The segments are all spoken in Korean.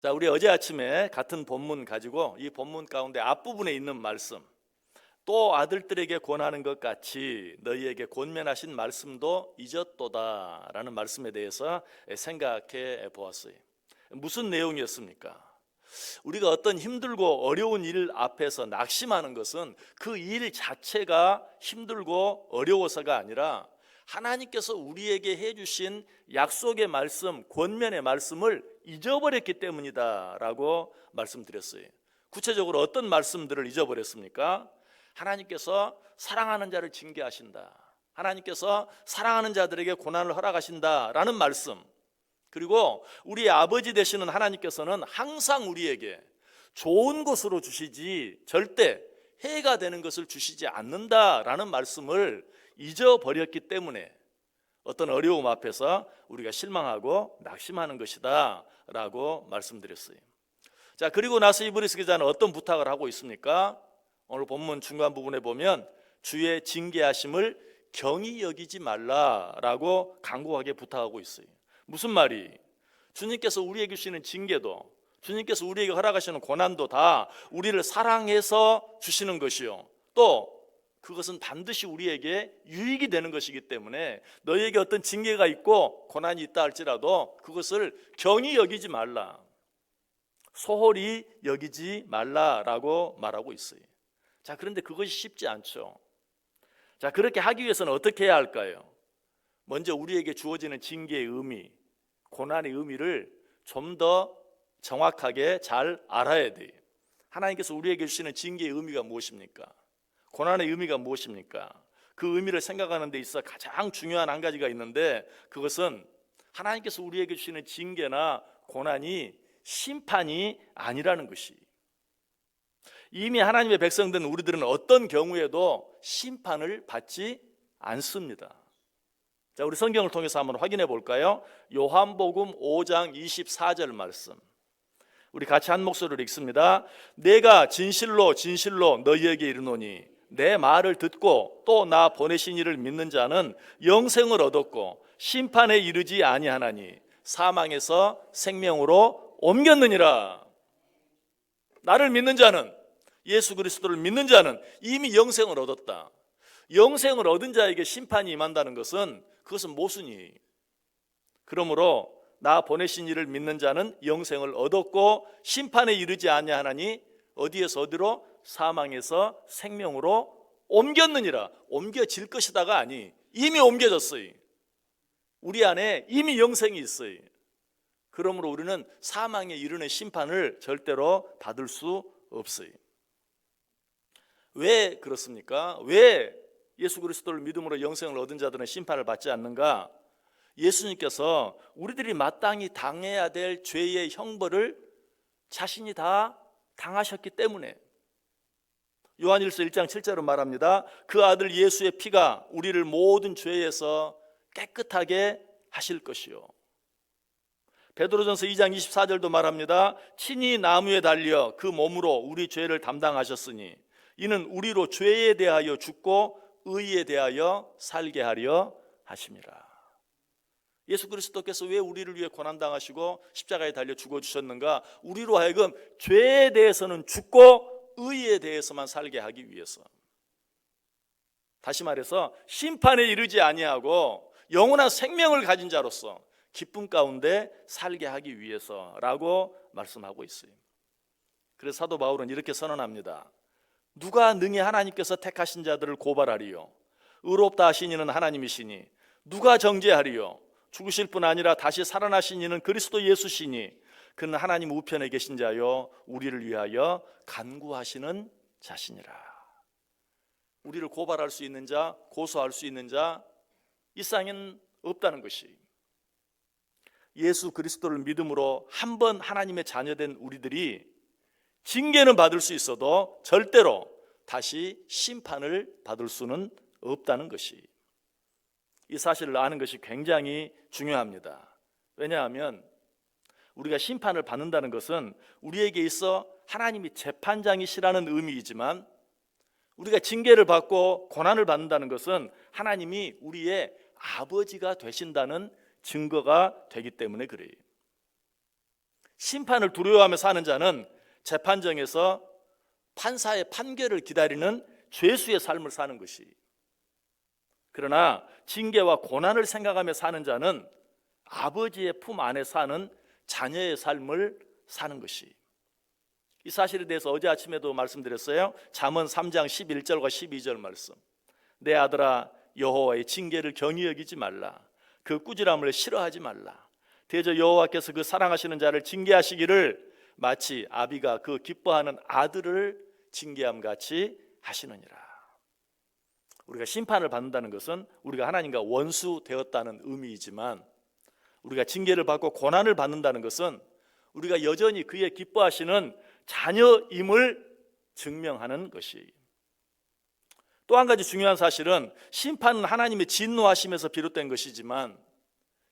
자, 우리 어제 아침에 같은 본문 가지고 이 본문 가운데 앞부분에 있는 말씀 또 아들들에게 권하는 것 같이 너희에게 권면하신 말씀도 잊었도다라는 말씀에 대해서 생각해 보았어요. 무슨 내용이었습니까? 우리가 어떤 힘들고 어려운 일 앞에서 낙심하는 것은 그 일 자체가 힘들고 어려워서가 아니라 하나님께서 우리에게 해주신 약속의 말씀, 권면의 말씀을 잊어버렸기 때문이다라고 말씀드렸어요. 구체적으로 어떤 말씀들을 잊어버렸습니까? 하나님께서 사랑하는 자를 징계하신다. 하나님께서 사랑하는 자들에게 고난을 허락하신다라는 말씀. 그리고 우리 아버지 되시는 하나님께서는 항상 우리에게 좋은 것으로 주시지 절대 해가 되는 것을 주시지 않는다라는 말씀을 잊어버렸기 때문에 어떤 어려움 앞에서 우리가 실망하고 낙심하는 것이다 라고 말씀드렸어요. 자, 그리고 나서 이브리스 기자는 어떤 부탁을 하고 있습니까? 오늘 본문 중간 부분에 보면 주의 징계하심을 경히 여기지 말라라고 강고하게 부탁하고 있어요. 무슨 말이? 주님께서 우리에게 주시는 징계도 주님께서 우리에게 허락하시는 고난도 다 우리를 사랑해서 주시는 것이요. 또 그것은 반드시 우리에게 유익이 되는 것이기 때문에 너희에게 어떤 징계가 있고 고난이 있다 할지라도 그것을 경히 여기지 말라. 소홀히 여기지 말라라고 말하고 있어요. 자, 그런데 그것이 쉽지 않죠. 자, 그렇게 하기 위해서는 어떻게 해야 할까요? 먼저 우리에게 주어지는 징계의 의미, 고난의 의미를 좀 더 정확하게 잘 알아야 돼요. 하나님께서 우리에게 주시는 징계의 의미가 무엇입니까? 고난의 의미가 무엇입니까? 그 의미를 생각하는 데 있어 가장 중요한 한 가지가 있는데 그것은 하나님께서 우리에게 주시는 징계나 고난이 심판이 아니라는 것이 이미 하나님의 백성된 우리들은 어떤 경우에도 심판을 받지 않습니다. 자, 우리 성경을 통해서 한번 확인해 볼까요? 요한복음 5장 24절 말씀. 우리 같이 한 목소리로 읽습니다. 내가 진실로 진실로 너희에게 이르노니 내 말을 듣고 또 나 보내신 이를 믿는 자는 영생을 얻었고 심판에 이르지 아니하나니 사망에서 생명으로 옮겼느니라. 나를 믿는 자는 예수 그리스도를 믿는 자는 이미 영생을 얻었다. 영생을 얻은 자에게 심판이 임한다는 것은 그것은 모순이. 그러므로 나 보내신 이를 믿는 자는 영생을 얻었고 심판에 이르지 아니하나니 어디에서 어디로 사망에서 생명으로 옮겼느니라 옮겨질 것이다가 아니 이미 옮겨졌어요. 우리 안에 이미 영생이 있어요. 그러므로 우리는 사망에 이르는 심판을 절대로 받을 수 없어요. 왜 그렇습니까? 왜 예수 그리스도를 믿음으로 영생을 얻은 자들은 심판을 받지 않는가? 예수님께서 우리들이 마땅히 당해야 될 죄의 형벌을 자신이 다 당하셨기 때문에 요한일서 1장 7절로 말합니다. 그 아들 예수의 피가 우리를 모든 죄에서 깨끗하게 하실 것이요. 베드로전서 2장 24절도 말합니다. 친히 나무에 달려 그 몸으로 우리 죄를 담당하셨으니 이는 우리로 죄에 대하여 죽고 의에 대하여 살게 하려 하심이라. 예수 그리스도께서 왜 우리를 위해 고난 당하시고 십자가에 달려 죽어 주셨는가? 우리로 하여금 죄에 대해서는 죽고 의에 대해서만 살게 하기 위해서. 다시 말해서 심판에 이르지 아니하고 영원한 생명을 가진 자로서 기쁨 가운데 살게 하기 위해서라고 말씀하고 있어요. 그래서 사도 바울은 이렇게 선언합니다. 누가 능히 하나님께서 택하신 자들을 고발하리요? 의롭다 하신 이는 하나님이시니 누가 정죄하리요? 죽으실 뿐 아니라 다시 살아나신 이는 그리스도 예수시니 그는 하나님 우편에 계신 자요 우리를 위하여 간구하시는 자신이라. 우리를 고발할 수 있는 자, 고소할 수 있는 자, 이 땅엔 없다는 것이. 예수 그리스도를 믿음으로 한 번 하나님의 자녀된 우리들이 징계는 받을 수 있어도 절대로 다시 심판을 받을 수는 없다는 것이. 이 사실을 아는 것이 굉장히 중요합니다. 왜냐하면 우리가 심판을 받는다는 것은 우리에게 있어 하나님이 재판장이시라는 의미이지만 우리가 징계를 받고 고난을 받는다는 것은 하나님이 우리의 아버지가 되신다는 증거가 되기 때문에 그래요. 심판을 두려워하며 사는 자는 재판정에서 판사의 판결을 기다리는 죄수의 삶을 사는 것이. 그러나 징계와 고난을 생각하며 사는 자는 아버지의 품 안에 사는 자녀의 삶을 사는 것이. 이 사실에 대해서 어제 아침에도 말씀드렸어요. 잠언 3장 11절과 12절 말씀. 내 아들아 여호와의 징계를 경히 여기지 말라. 그 꾸지람을 싫어하지 말라. 대저 여호와께서 그 사랑하시는 자를 징계하시기를 마치 아비가 그 기뻐하는 아들을 징계함 같이 하시느니라. 우리가 심판을 받는다는 것은 우리가 하나님과 원수 되었다는 의미이지만 우리가 징계를 받고 고난을 받는다는 것은 우리가 여전히 그의 기뻐하시는 자녀임을 증명하는 것이. 또한 가지 중요한 사실은 심판은 하나님의 진노하심에서 비롯된 것이지만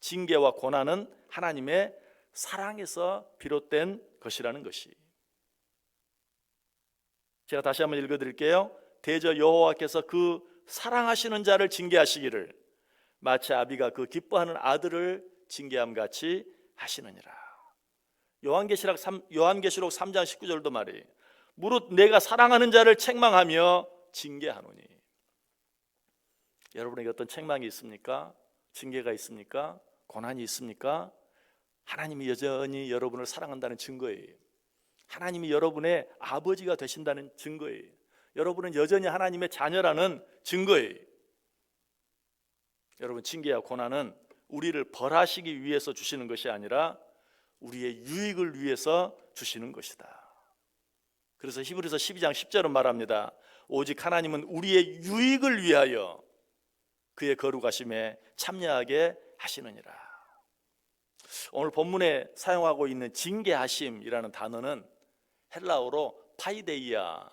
징계와 고난은 하나님의 사랑에서 비롯된 것이라는 것이. 제가 다시 한번 읽어 드릴게요. 대저 여호와께서 그 사랑하시는 자를 징계하시기를 마치 아비가 그 기뻐하는 아들을 징계함 같이 하시느니라. 요한계시록 3, 요한계시록 3장 19절도 말이에요. 무릇 내가 사랑하는 자를 책망하며 징계하노니. 여러분에게 어떤 책망이 있습니까? 징계가 있습니까? 고난이 있습니까? 하나님이 여전히 여러분을 사랑한다는 증거예요. 하나님이 여러분의 아버지가 되신다는 증거예요. 여러분은 여전히 하나님의 자녀라는 증거예요. 여러분 징계와 고난은 우리를 벌하시기 위해서 주시는 것이 아니라 우리의 유익을 위해서 주시는 것이다. 그래서 히브리서 12장 10절은 말합니다. 오직 하나님은 우리의 유익을 위하여 그의 거룩하심에 참여하게 하시느니라. 오늘 본문에 사용하고 있는 징계하심이라는 단어는 헬라어로 파이데이아.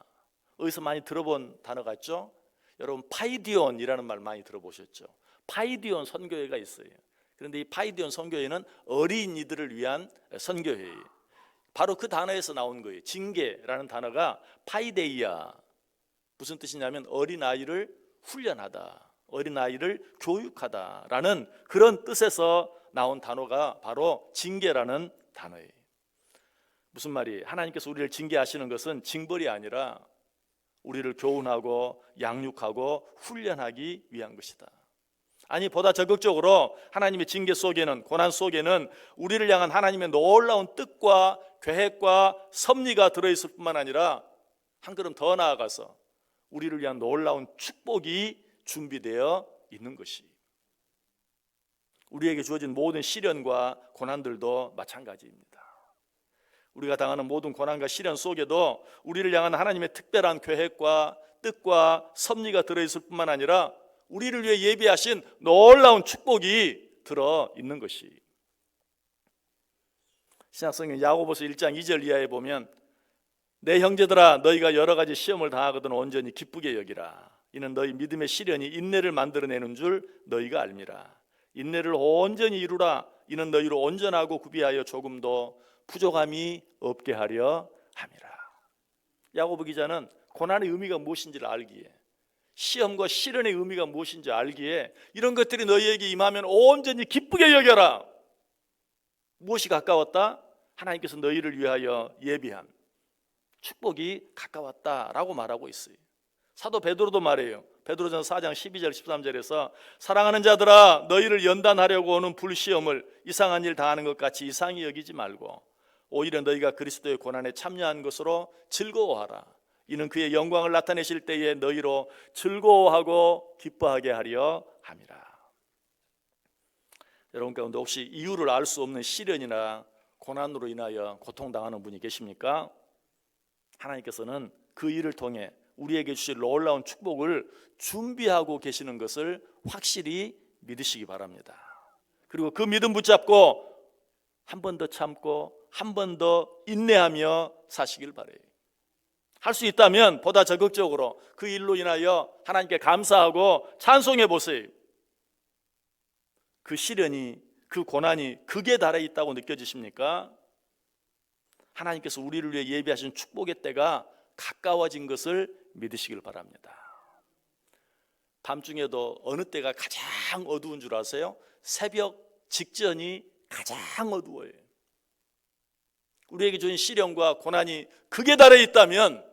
어디서 많이 들어본 단어 같죠? 여러분 파이디온이라는 말 많이 들어보셨죠? 파이디온 선교회가 있어요. 그런데 이 파이디온 선교회는 어린이들을 위한 선교회예요. 바로 그 단어에서 나온 거예요. 징계라는 단어가 파이데이아. 무슨 뜻이냐면 어린 아이를 훈련하다. 어린 아이를 교육하다라는 그런 뜻에서 나온 단어가 바로 징계라는 단어예요. 무슨 말이? 하나님께서 우리를 징계하시는 것은 징벌이 아니라 우리를 교훈하고 양육하고 훈련하기 위한 것이다. 아니 보다 적극적으로 하나님의 징계 속에는 고난 속에는 우리를 향한 하나님의 놀라운 뜻과 계획과 섭리가 들어 있을 뿐만 아니라 한 걸음 더 나아가서 우리를 위한 놀라운 축복이 준비되어 있는 것이 우리에게 주어진 모든 시련과 고난들도 마찬가지입니다. 우리가 당하는 모든 고난과 시련 속에도 우리를 향한 하나님의 특별한 계획과 뜻과 섭리가 들어 있을 뿐만 아니라 우리를 위해 예비하신 놀라운 축복이 들어 있는 것이. 신약성경 야고보서 1장 2절 이하에 보면 내 형제들아 너희가 여러 가지 시험을 당하거든 온전히 기쁘게 여기라. 이는 너희 믿음의 시련이 인내를 만들어내는 줄 너희가 알미라. 인내를 온전히 이루라. 이는 너희로 온전하고 구비하여 조금도 부족함이 없게 하려 함이라. 야고보 기자는 고난의 의미가 무엇인지를 알기에 시험과 시련의 의미가 무엇인지 알기에 이런 것들이 너희에게 임하면 온전히 기쁘게 여겨라. 무엇이 가까웠다? 하나님께서 너희를 위하여 예비한 축복이 가까웠다라고 말하고 있어요. 사도 베드로도 말해요. 베드로전 4장 12절 13절에서 사랑하는 자들아 너희를 연단하려고 오는 불시험을 이상한 일 당하는 것 같이 이상히 여기지 말고 오히려 너희가 그리스도의 고난에 참여한 것으로 즐거워하라. 이는 그의 영광을 나타내실 때에 너희로 즐거워하고 기뻐하게 하려 함이라. 여러분 가운데 혹시 이유를 알 수 없는 시련이나 고난으로 인하여 고통당하는 분이 계십니까? 하나님께서는 그 일을 통해 우리에게 주실 놀라운 축복을 준비하고 계시는 것을 확실히 믿으시기 바랍니다. 그리고 그 믿음 붙잡고 한 번 더 참고 한 번 더 인내하며 사시길 바래요. 할 수 있다면 보다 적극적으로 그 일로 인하여 하나님께 감사하고 찬송해 보세요. 그 시련이 그 고난이 극에 달해 있다고 느껴지십니까? 하나님께서 우리를 위해 예비하신 축복의 때가 가까워진 것을 믿으시길 바랍니다. 밤중에도 어느 때가 가장 어두운 줄 아세요? 새벽 직전이 가장 어두워요. 우리에게 주신 시련과 고난이 극에 달해 있다면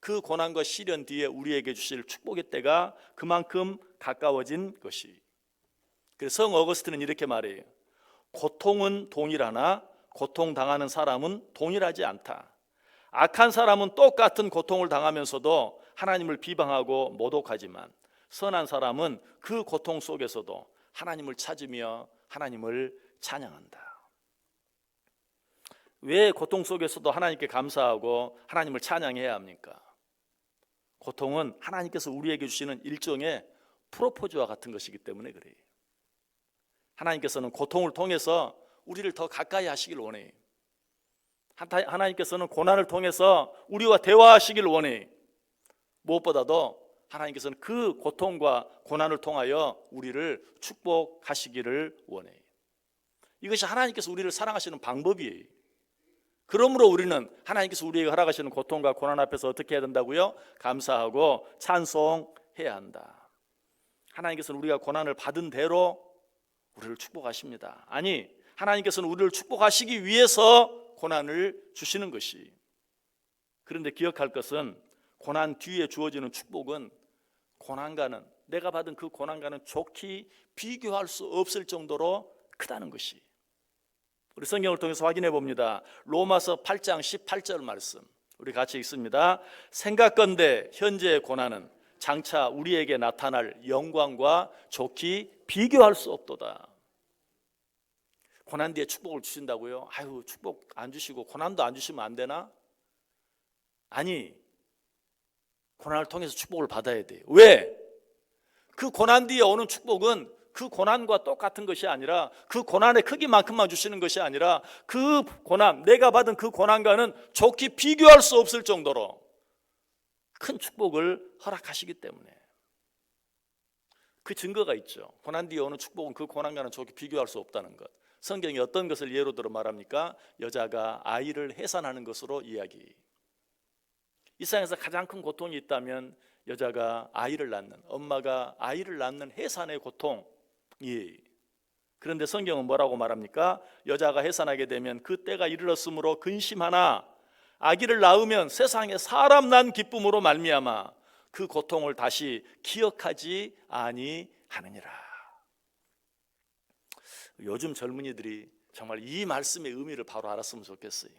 그 고난과 시련 뒤에 우리에게 주실 축복의 때가 그만큼 가까워진 것이. 그래서 성 어거스트는 이렇게 말해요. 고통은 동일하나 고통 당하는 사람은 동일하지 않다. 악한 사람은 똑같은 고통을 당하면서도 하나님을 비방하고 모독하지만 선한 사람은 그 고통 속에서도 하나님을 찾으며 하나님을 찬양한다. 왜 고통 속에서도 하나님께 감사하고 하나님을 찬양해야 합니까? 고통은 하나님께서 우리에게 주시는 일종의 프로포즈와 같은 것이기 때문에 그래요. 하나님께서는 고통을 통해서 우리를 더 가까이 하시길 원해요. 하나님께서는 고난을 통해서 우리와 대화하시길 원해요. 무엇보다도 하나님께서는 그 고통과 고난을 통하여 우리를 축복하시기를 원해요. 이것이 하나님께서 우리를 사랑하시는 방법이에요. 그러므로 우리는 하나님께서 우리에게 허락하시는 고통과 고난 앞에서 어떻게 해야 된다고요? 감사하고 찬송해야 한다. 하나님께서는 우리가 고난을 받은 대로 우리를 축복하십니다. 아니, 하나님께서는 우리를 축복하시기 위해서 고난을 주시는 것이. 그런데 기억할 것은 고난 뒤에 주어지는 축복은 고난과는 내가 받은 그 고난과는 좋게 비교할 수 없을 정도로 크다는 것이. 우리 성경을 통해서 확인해 봅니다. 로마서 8장 18절 말씀. 우리 같이 읽습니다. 생각건대 현재의 고난은 장차 우리에게 나타날 영광과 좋게 비교할 수 없도다. 고난 뒤에 축복을 주신다고요? 아유, 축복 안 주시고 고난도 안 주시면 안 되나? 아니, 고난을 통해서 축복을 받아야 돼요. 왜? 그 고난 뒤에 오는 축복은 그 고난과 똑같은 것이 아니라 그 고난의 크기만큼만 주시는 것이 아니라 그 고난, 내가 받은 그 고난과는 좋게 비교할 수 없을 정도로 큰 축복을 허락하시기 때문에 그 증거가 있죠. 고난 뒤에 오는 축복은 그 고난과는 좋게 비교할 수 없다는 것. 성경이 어떤 것을 예로 들어 말합니까? 여자가 아이를 해산하는 것으로 이야기. 이 세상에서 가장 큰 고통이 있다면 여자가 아이를 낳는 엄마가 아이를 낳는 해산의 고통 예. 그런데 성경은 뭐라고 말합니까? 여자가 해산하게 되면 그 때가 이르렀으므로 근심하나 아기를 낳으면 세상에 사람 난 기쁨으로 말미암아 그 고통을 다시 기억하지 아니하느니라. 요즘 젊은이들이 정말 이 말씀의 의미를 바로 알았으면 좋겠어요.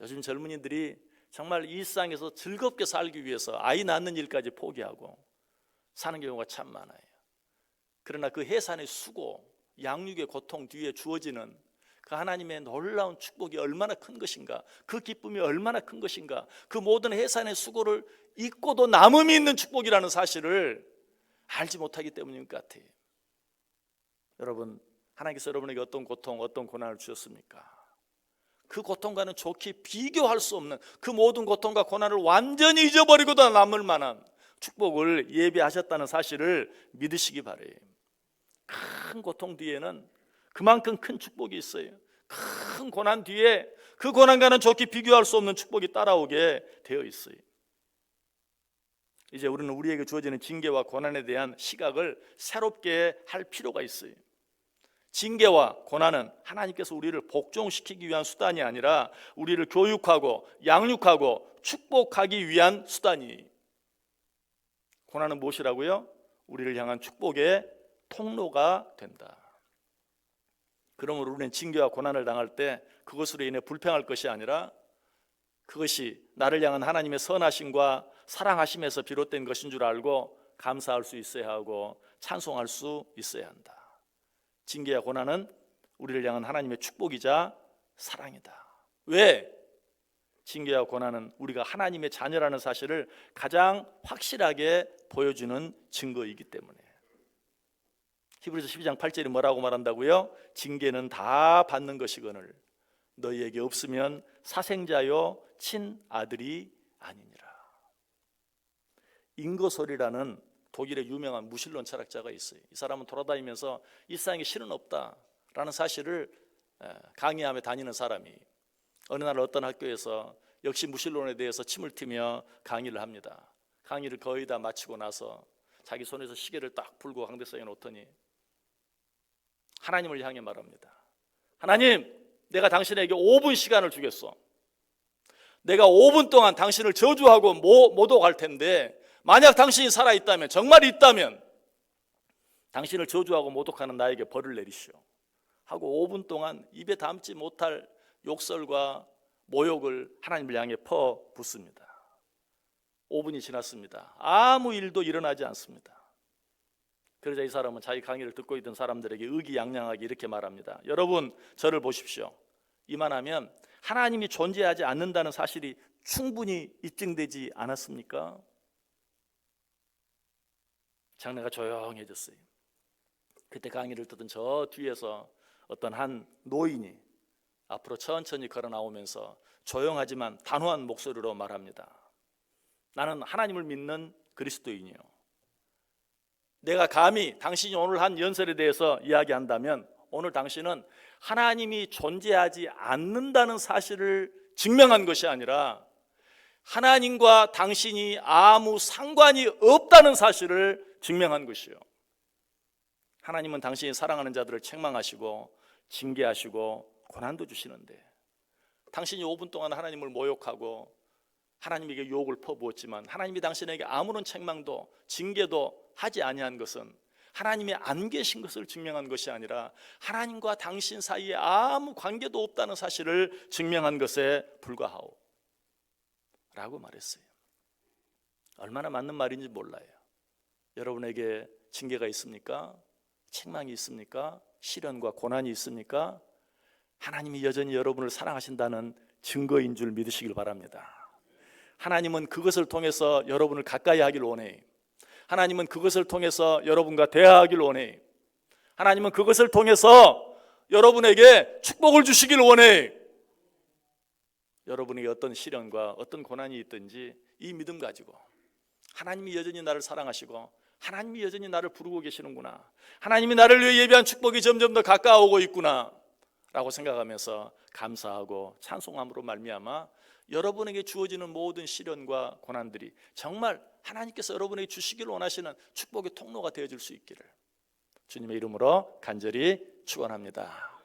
요즘 젊은이들이 정말 이 세상에서 즐겁게 살기 위해서 아이 낳는 일까지 포기하고 사는 경우가 참 많아요. 그러나 그 해산의 수고, 양육의 고통 뒤에 주어지는 그 하나님의 놀라운 축복이 얼마나 큰 것인가, 그 기쁨이 얼마나 큰 것인가, 그 모든 해산의 수고를 잊고도 남음이 있는 축복이라는 사실을 알지 못하기 때문인 것 같아요. 여러분, 하나님께서 여러분에게 어떤 고통, 어떤 고난을 주셨습니까? 그 고통과는 좋게 비교할 수 없는 그 모든 고통과 고난을 완전히 잊어버리고도 남을 만한 축복을 예비하셨다는 사실을 믿으시기 바래요. 큰 고통 뒤에는 그만큼 큰 축복이 있어요. 큰 고난 뒤에 그 고난과는 좋게 비교할 수 없는 축복이 따라오게 되어 있어요. 이제 우리는 우리에게 주어지는 징계와 고난에 대한 시각을 새롭게 할 필요가 있어요. 징계와 고난은 하나님께서 우리를 복종시키기 위한 수단이 아니라 우리를 교육하고 양육하고 축복하기 위한 수단이 고난은 무엇이라고요? 우리를 향한 축복의 통로가 된다. 그러므로 우리는 징계와 고난을 당할 때 그것으로 인해 불평할 것이 아니라 그것이 나를 향한 하나님의 선하심과 사랑하심에서 비롯된 것인 줄 알고 감사할 수 있어야 하고 찬송할 수 있어야 한다. 징계와 고난은 우리를 향한 하나님의 축복이자 사랑이다. 왜? 징계와 고난은 우리가 하나님의 자녀라는 사실을 가장 확실하게 보여주는 증거이기 때문에. 히브리서 12장 8절이 뭐라고 말한다고요? 징계는 다 받는 것이거늘 너희에게 없으면 사생자요 친아들이 아니니라. 잉거솔이라는 독일의 유명한 무신론 철학자가 있어요. 이 사람은 돌아다니면서 일상에 실은 없다라는 사실을 강의하며 다니는 사람이 어느 날 어떤 학교에서 역시 무신론에 대해서 침을 튀며 강의를 합니다. 강의를 거의 다 마치고 나서 자기 손에서 시계를 딱 풀고 강대상에 놓더니 하나님을 향해 말합니다. 하나님, 내가 당신에게 5분 시간을 주겠어. 내가 5분 동안 당신을 저주하고 모- 모독할 텐데 만약 당신이 살아 있다면 정말 있다면 당신을 저주하고 모독하는 나에게 벌을 내리시오. 하고 5분 동안 입에 담지 못할 욕설과 모욕을 하나님을 향해 퍼 붓습니다. 5분이 지났습니다. 아무 일도 일어나지 않습니다. 그러자 이 사람은 자기 강의를 듣고 있던 사람들에게 의기양양하게 이렇게 말합니다. 여러분, 저를 보십시오. 이만하면 하나님이 존재하지 않는다는 사실이 충분히 입증되지 않았습니까? 장례가 조용해졌어요. 그때 강의를 듣던 저 뒤에서 어떤 한 노인이 앞으로 천천히 걸어 나오면서 조용하지만 단호한 목소리로 말합니다. 나는 하나님을 믿는 그리스도인이요. 내가 감히 당신이 오늘 한 연설에 대해서 이야기한다면 오늘 당신은 하나님이 존재하지 않는다는 사실을 증명한 것이 아니라 하나님과 당신이 아무 상관이 없다는 사실을 증명한 것이요. 하나님은 당신이 사랑하는 자들을 책망하시고 징계하시고 고난도 주시는데 당신이 5분 동안 하나님을 모욕하고 하나님에게 욕을 퍼부었지만 하나님이 당신에게 아무런 책망도 징계도 하지 아니한 것은 하나님이 안 계신 것을 증명한 것이 아니라 하나님과 당신 사이에 아무 관계도 없다는 사실을 증명한 것에 불과하오. 라고 말했어요. 얼마나 맞는 말인지 몰라요. 여러분에게 징계가 있습니까? 책망이 있습니까? 시련과 고난이 있습니까? 하나님이 여전히 여러분을 사랑하신다는 증거인 줄 믿으시길 바랍니다. 하나님은 그것을 통해서 여러분을 가까이 하길 원해. 하나님은 그것을 통해서 여러분과 대화하길 원해. 하나님은 그것을 통해서 여러분에게 축복을 주시길 원해. 여러분에게 어떤 시련과 어떤 고난이 있든지 이 믿음 가지고 하나님이 여전히 나를 사랑하시고 하나님이 여전히 나를 부르고 계시는구나. 하나님이 나를 위해 예비한 축복이 점점 더 가까워오고 있구나. 라고 생각하면서 감사하고 찬송함으로 말미암아 여러분에게 주어지는 모든 시련과 고난들이 정말 하나님께서 여러분에게 주시길 원하시는 축복의 통로가 되어질 수 있기를 주님의 이름으로 간절히 축원합니다.